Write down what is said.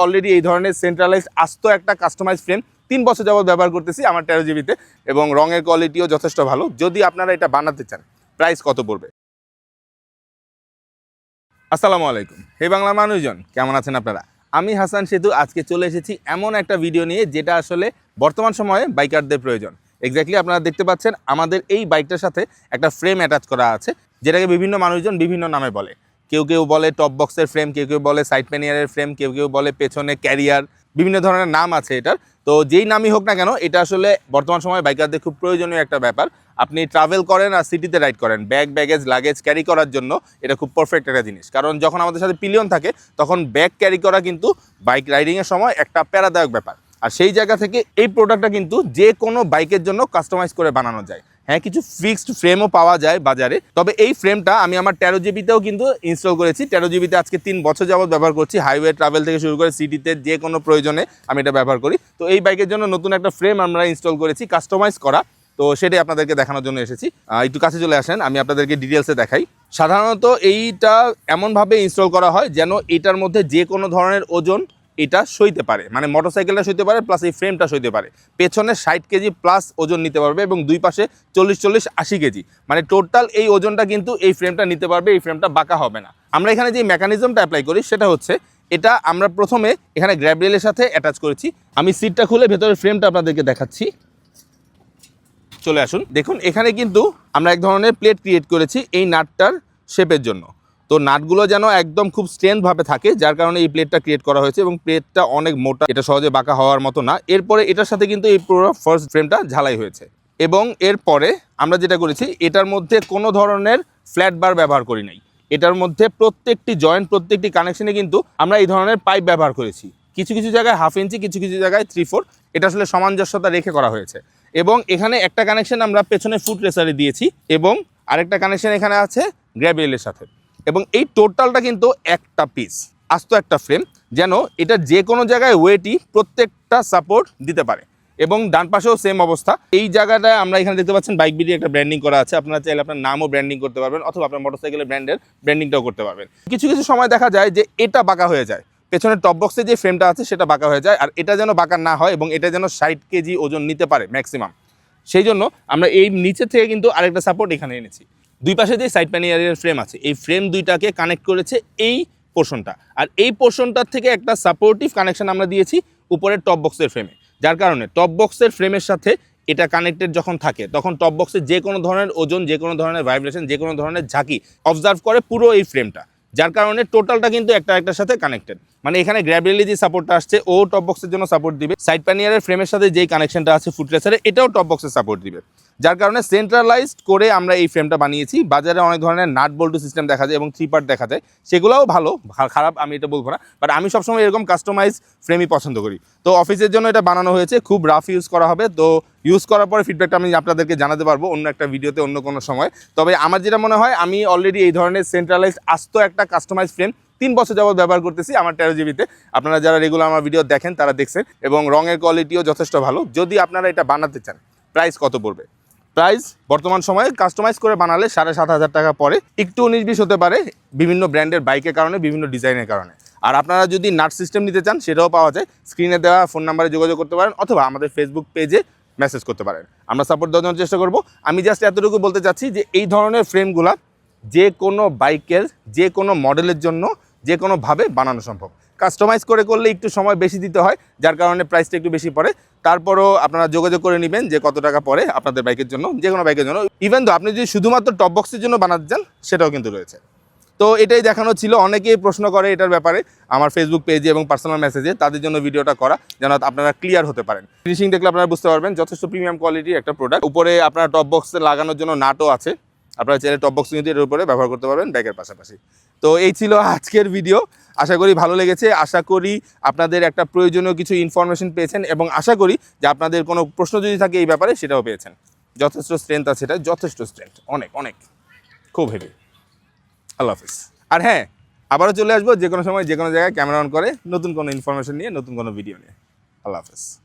Already এই ধরনের centralised আস্ত একটা কাস্টমাইজ ফ্রেম তিন বছর যাবত ব্যবহার করতেছি আমার তেরো জিবিতে এবং রঙের কোয়ালিটিও যথেষ্ট ভালো। যদি আপনারা এটা বানাতে চান প্রাইস কত পড়বে? আসসালামু আলাইকুম। হে বাংলা মানুষজন, কেমন আছেন আপনারা? আমি হাসান সেতু, আজকে চলে এসেছি এমন একটা ভিডিও নিয়ে যেটা আসলে বর্তমান সময়ে বাইকারদের প্রয়োজন। এক্স্যাক্টলি আপনারা দেখতে পাচ্ছেন, আমাদের এই বাইকটার সাথে একটা ফ্রেম অ্যাটাচ করা আছে, যেটাকে বিভিন্ন মানুষজন বিভিন্ন নামে বলে। কেউ কেউ বলে টপ বক্সের ফ্রেম কেউ কেউ বলে সাইড প্যানিয়ারের ফ্রেম কেউ কেউ বলে পেছনে ক্যারিয়ার বিভিন্ন ধরনের নাম আছে এটার। তো যেই নামই হোক না কেন, এটা আসলে বর্তমান সময়ে বাইকারদের খুব প্রয়োজনীয় একটা ব্যাপার। আপনি ট্রাভেল করেন আর সিটিতে রাইড করেন ব্যাগ ব্যাগেজ লাগেজ ক্যারি করার জন্য এটা খুব পারফেক্ট একটা জিনিস। কারণ যখন আমাদের সাথে পিলিয়ন থাকে, তখন ব্যাগ ক্যারি করা কিন্তু বাইক রাইডিংয়ের সময় একটা প্যারাদায়ক ব্যাপার। আর সেই জায়গা থেকে এই প্রোডাক্টটা কিন্তু যে কোনো বাইকের জন্য কাস্টমাইজ করে বানানো যায়। হ্যাঁ কিছু ফিক্সড ফ্রেমও পাওয়া যায় বাজারে। তবে এই ফ্রেমটা আমি আমার তেরো জিবিতেও কিন্তু ইনস্টল করেছি। তেরো জিবিতে আজকে তিন বছর যাবত ব্যবহার করছি। হাইওয়ে ট্রাভেল থেকে শুরু করে সিটিতে যে কোনো প্রয়োজনে আমি এটা ব্যবহার করি। তো এই বাইকের জন্য নতুন একটা ফ্রেম আমরা ইনস্টল করেছি কাস্টমাইজ করা। তো সেটাই আপনাদেরকে দেখানোর জন্য এসেছি। একটু কাছে চলে আসেন, আমি আপনাদেরকে ডিটেলসে দেখাই। সাধারণত এইটা এমনভাবে ইনস্টল করা হয় যেন এটার মধ্যে যে কোনো ধরনের ওজন এটা সইতে পারে। মানে মোটরসাইকেলটা সইতে পারে প্লাস এই ফ্রেমটা সইতে পারে। পেছনে ষাট কেজি প্লাস ওজন নিতে পারবে এবং দুই পাশে চল্লিশ চল্লিশ আশি কেজি। মানে টোটাল এই ওজনটা কিন্তু এই ফ্রেমটা নিতে পারবে, এই ফ্রেমটা বাঁকা হবে না। আমরা এখানে যে মেকানিজমটা অ্যাপ্লাই করি, সেটা হচ্ছে এটা আমরা প্রথমে এখানে গ্র্যাবরেলের সাথে অ্যাটাচ করেছি। আমি সিটটা খুলে ভেতরের ফ্রেমটা আপনাদেরকে দেখাচ্ছি। চলে আসুন। দেখুন, এখানে কিন্তু আমরা এক ধরনের প্লেট ক্রিয়েট করেছি এই নাটটার শেপের জন্য। তো নাটগুলো যেন একদম খুব স্ট্রেংথভাবে থাকে, যার কারণে এই প্লেটটা ক্রিয়েট করা হয়েছে এবং প্লেটটা অনেক মোটা, এটা সহজে বাঁকা হওয়ার মতো না। এরপরে এটার সাথে কিন্তু এই পুরো ফার্স্ট ফ্রেমটা ঝালাই হয়েছে। এবং এরপরে আমরা যেটা করেছি, এটার মধ্যে কোনো ধরনের ফ্ল্যাট বার ব্যবহার করি নাই। এটার মধ্যে প্রত্যেকটি জয়েন্ট প্রত্যেকটি কানেকশনে কিন্তু আমরা এই ধরনের পাইপ ব্যবহার করেছি। কিছু কিছু জায়গায় হাফ ইঞ্চি কিছু কিছু জায়গায় থ্রি ফোর এটা আসলে সামঞ্জস্যতা রেখে করা হয়েছে। এবং এখানে একটা কানেকশন আমরা পেছনে ফুট রেসারে দিয়েছি এবং আরেকটা কানেকশন এখানে আছে গ্র্যাবিয়েলের সাথে। এবং এই টোটালটা কিন্তু একটা পিস আস্ত একটা ফ্রেম যেন এটা যে কোনো জায়গায় ওয়েটই প্রত্যেকটা সাপোর্ট দিতে পারে। এবং ডান পাশেও সেম অবস্থা। এই জায়গাটায় আমরা এখানে দেখতে পাচ্ছেন বাইক বিডি একটা ব্র্যান্ডিং করা আছে। আপনারা চাইলে আপনার নামও ব্র্যান্ডিং করতে পারবেন, অথবা আপনার মোটরসাইকেলের ব্র্যান্ডের ব্র্যান্ডিংটাও করতে পারবেন। কিছু কিছু সময় দেখা যায় যে এটা বাঁকা হয়ে যায়। পেছনের টপ বক্সে যে ফ্রেমটা আছে, সেটা বাঁকা হয়ে যায়, আর এটা যেন বাঁকা না হয় এবং এটা যেন ষাট কেজি ওজন নিতে পারে ম্যাক্সিমাম সেই জন্য আমরা এই নিচে থেকে কিন্তু আরেকটা সাপোর্ট এখানে এনেছি। দুই পাশে যে সাইড প্যানিয়ারের ফ্রেম আছে, এই ফ্রেম দুইটাকে কানেক্ট করেছে এই পোর্শনটা আর এই পোর্শনটার থেকে একটা সাপোর্টিভ কানেকশন আমরা দিয়েছি উপরের টপ বক্সের ফ্রেমে যার কারণে টপ বক্সের ফ্রেমের সাথে এটা কানেক্টেড যখন থাকে, তখন টপ বক্সে যে কোনো ধরনের ওজন যে কোনো ধরনের ভাইব্রেশন যে কোনো ধরনের ঝাঁকি অবজার্ভ করে পুরো এই ফ্রেমটা যার কারণে টোটালটা কিন্তু একটা একটার সাথে কানেক্টেড মানে এখানে গ্র্যাবিলি যে সাপোর্টটা আসছে, ও টপ বক্সের জন্য সাপোর্ট দিবে। সাইড প্যানিয়ারের ফ্রেমের সাথে যেই কানেকশনটা আছে ফুটরেসারে এটাও টপ বক্সের সাপোর্ট দিবে। যার কারণে সেন্ট্রালাইজড করে আমরা এই ফ্রেমটা বানিয়েছি। বাজারে অনেক ধরনের নাট বল্টু সিস্টেম দেখা যায় এবং থ্রি পার্ট দেখা যায়। সেগুলোও ভালো খারাপ আমি এটা বলব না। বাট আমি সবসময় এরকম কাস্টমাইজ ফ্রেমই পছন্দ করি। তো অফিসের জন্য এটা বানানো হয়েছে, খুব রাফ ইউজ করা হবে। তো ইউজ করার পরে ফিডব্যাকটা আমি আপনাদেরকে জানাতে পারব অন্য একটা ভিডিওতে অন্য কোনো সময়। তবে আমার যেটা মনে হয়, আমি অলরেডি এই ধরনের সেন্ট্রালাইজড আস্ত একটা কাস্টমাইজ ফ্রেম তিন বছর যাবত ব্যবহার করতেছি আমার তেরো জিবিতে আপনারা যারা রেগুলার আমার ভিডিও দেখেন, তারা দেখছেন। এবং রঙের কোয়ালিটিও যথেষ্ট ভালো। যদি আপনারা এটা বানাতে চান প্রাইস কত পড়বে? প্রাইস বর্তমান সময়ে কাস্টমাইজ করে বানালে সাড়ে সাত হাজার টাকা পরে একটু উনিশ বিশ হতে পারে বিভিন্ন ব্র্যান্ডের বাইকের কারণে, বিভিন্ন ডিজাইনের কারণে। আর আপনারা যদি নাট সিস্টেম নিতে চান, সেটাও পাওয়া যায়। স্ক্রিনে দেওয়া ফোন নাম্বারে যোগাযোগ করতে পারেন, অথবা আমাদের ফেসবুক পেজে মেসেজ করতে পারেন। আমরা সাপোর্ট দেওয়ার চেষ্টা করব। আমি জাস্ট এতটুকু বলতে চাচ্ছি যে, এই ধরনের ফ্রেমগুলা যে কোনো বাইকের, যে কোনো মডেলের জন্য যে কোনোভাবে বানানো সম্ভব। কাস্টমাইজ করে করলে একটু সময় বেশি দিতে হয়, যার কারণে প্রাইসটা একটু বেশি পড়ে। তারপরও আপনারা যোগাযোগ করে নেবেন যে কত টাকা পড়ে আপনাদের বাইকের জন্য, যে কোনো বাইকের জন্য। ইভেন তো আপনি যদি শুধুমাত্র টপ বক্সের জন্য বানাতে চান, সেটাও কিন্তু রয়েছে। তো এটাই দেখানো ছিল। অনেকেই প্রশ্ন করে এটার ব্যাপারে আমার ফেসবুক পেজে এবং পার্সোনাল মেসেজে তাদের জন্য ভিডিওটা করা, যেন আপনারা ক্লিয়ার হতে পারেন। ফিনিশিং দেখলে আপনারা বুঝতে পারবেন, যথেষ্ট প্রিমিয়াম কোয়ালিটির একটা প্রোডাক্ট উপরে আপনার টপ বক্সে লাগানোর জন্য নাটও আছে। আপনারা চাইলে টপ বক্স কিন্তু এর উপরে ব্যবহার করতে পারবেন ব্যাগের পাশাপাশি। তো এই ছিল আজকের ভিডিও আশা করি ভালো লেগেছে। আশা করি আপনাদের একটা প্রয়োজনীয় কিছু ইনফরমেশন পেয়েছেন এবং আশা করি যে আপনাদের কোনো প্রশ্ন যদি থাকে এই ব্যাপারে সেটাও পেয়েছেন। যথেষ্ট স্ট্রেংথ আছে এটা, যথেষ্ট স্ট্রেংথ অনেক অনেক। খুব হেভি আল্লাহ হাফিজ। আর হ্যাঁ আবারও চলে আসব যে কোনো সময় যে কোনো জায়গায় ক্যামেরা অন করে নতুন কোনো ইনফরমেশন নিয়ে, নতুন কোনো ভিডিও নিয়ে। আল্লাহ হাফিজ।